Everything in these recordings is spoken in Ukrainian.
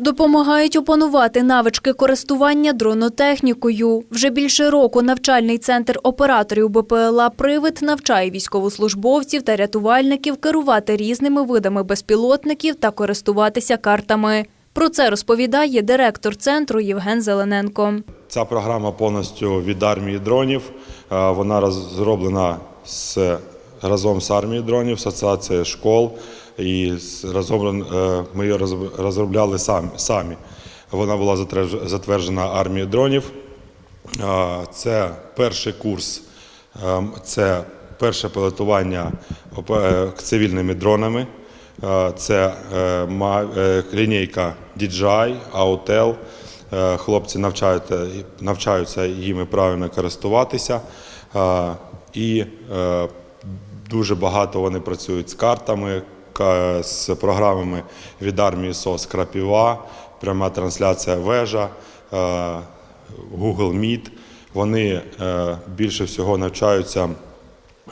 Допомагають опанувати навички користування дронотехнікою. Вже більше року навчальний центр операторів БПЛА «Привид» навчає військовослужбовців та рятувальників керувати різними видами безпілотників та користуватися картами. Про це розповідає директор центру Євген Зелененко. Ця програма повністю від армії дронів. Е, Вона розроблена з, разом з армією дронів, асоціацією школ. І разом е, ми її розробляли самі. Вона була затверджена армією дронів. Е, Це перший курс, е, це перше пілотування е, цивільними дронами. Це лінійка DJI, AUTEL. Хлопці навчаються, їми правильно користуватися. І дуже багато вони працюють з картами, з програмами від армії СОС Крапіва, пряма трансляція вежа, е, Google Meet. Вони е, більше всього навчаються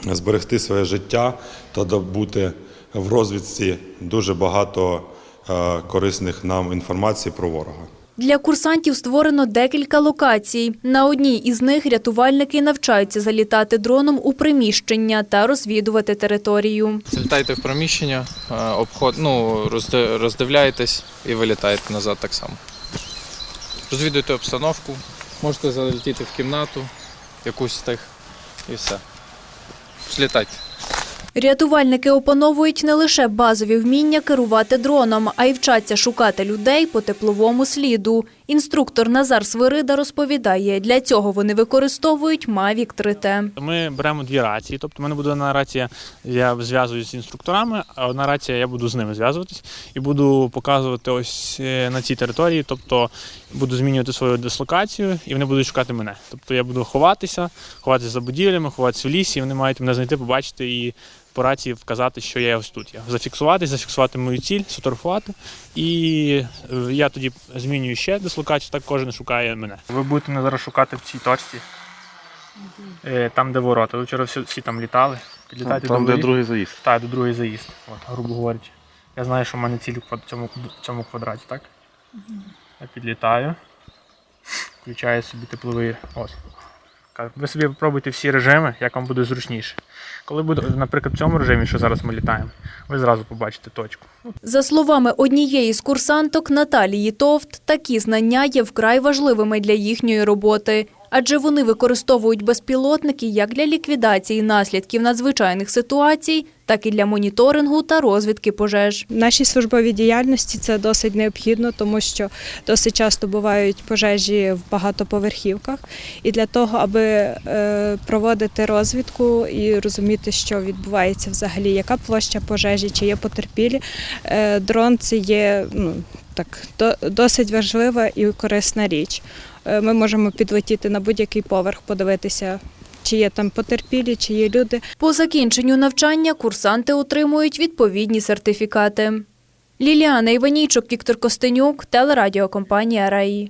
зберегти своє життя та добути в розвідці дуже багато е, корисних нам інформацій про ворога. Для курсантів створено декілька локацій. На одній із них рятувальники навчаються залітати дроном у приміщення та розвідувати територію. Залітаєте в приміщення, е, обход, ну, роздивляєтесь і вилітаєте назад так само. Розвідуєте обстановку, можете залетіти в кімнату, якусь з тих, і все. Злітайте. Рятувальники опановують не лише базові вміння керувати дроном, а й вчаться шукати людей по тепловому сліду. Інструктор Назар Свирида розповідає, для цього вони використовують Mavic 3T. Ми беремо дві рації. Тобто, в мене буде одна рація, я зв'язуюсь з інструкторами, а одна рація я буду з ними зв'язуватись і буду показувати ось е, на цій території. Тобто буду змінювати свою дислокацію, і вони будуть шукати мене. Тобто я буду ховатися, ховатися за будівлями, ховатися в лісі. і Вони мають мене знайти, побачити і по рації вказати, що я ось тут. є. Зафіксуватись, зафіксувати мою ціль, сфотографувати. І е, я тоді змінюю ще дислокацію, так кожен шукає мене. Ви будете мене зараз шукати в цій точці. Е, Там, де ворота. Вчора всі, всі там літали. Підлітайте Там, до де воріт. другий заїзд. Так, до другий заїзд. От, грубо говорячи. Я знаю, що в мене ціль в цьому, в цьому квадраті, так? Я підлітаю. Включаю собі тепловий. Ось. Ви собі пробуйте всі режими, як вам буде зручніше. Коли буде, наприклад, в цьому режимі, що зараз ми літаємо, ви зразу побачите точку. За словами однієї з курсанток Наталії Товт, такі знання є вкрай важливими для їхньої роботи, адже вони використовують безпілотники як для ліквідації наслідків надзвичайних ситуацій, так і для моніторингу та розвідки пожеж. Нашій службовій діяльності це досить необхідно, тому що досить часто бувають пожежі в багатоповерхівках. І для того, аби е, проводити розвідку і розуміти, що відбувається взагалі, яка площа пожежі, чи є потерпілі, е, дрон це є ну, так, до- досить важлива і корисна річ. Е, Ми можемо підлетіти на будь-який поверх, подивитися, чи є там потерпілі, чи є люди. По закінченню навчання курсанти отримують відповідні сертифікати. Ліліана Іванійчук, Віктор Костенюк, телерадіокомпанія «Раї».